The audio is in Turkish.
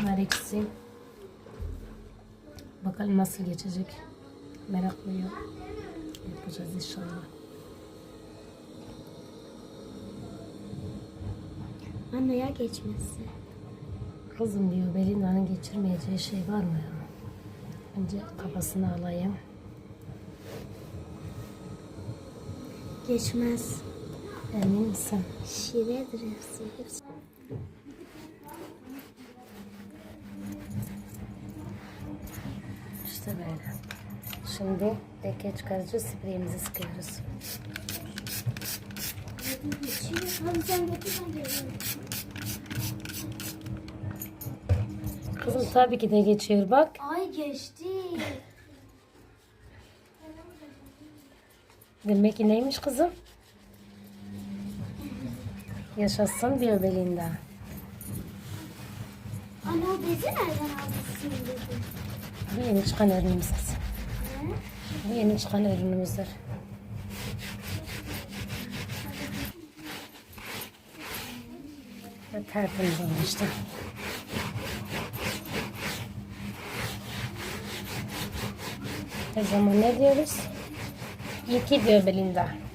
Bunlar ikisi. Bakalım nasıl geçecek. Meraklıyım. Yapacağız inşallah. Anne ya geçmezse. Kızım diyor Belinda'nın geçirmeyeceği şey var mı ya? Önce kafasını alayım. Geçmez. Emin misin? Şivedir hepsi. İşte böyle. Şimdi leke çıkarıcı spreyimizi sıkıyoruz. Kızım tabii ki de geçiyor bak. Ay geçti. Demek ki neymiş kızım? Yaşasın diyor Belinda. Anne o bezi nereden aldın şimdi? Bu yeni çıkan ürünümüz kızım. Ne? Bu yeni çıkan ürünümüzdür. Ve tertemiz olmuştu. O zaman ne diyoruz? İyi ki diyor Belinda.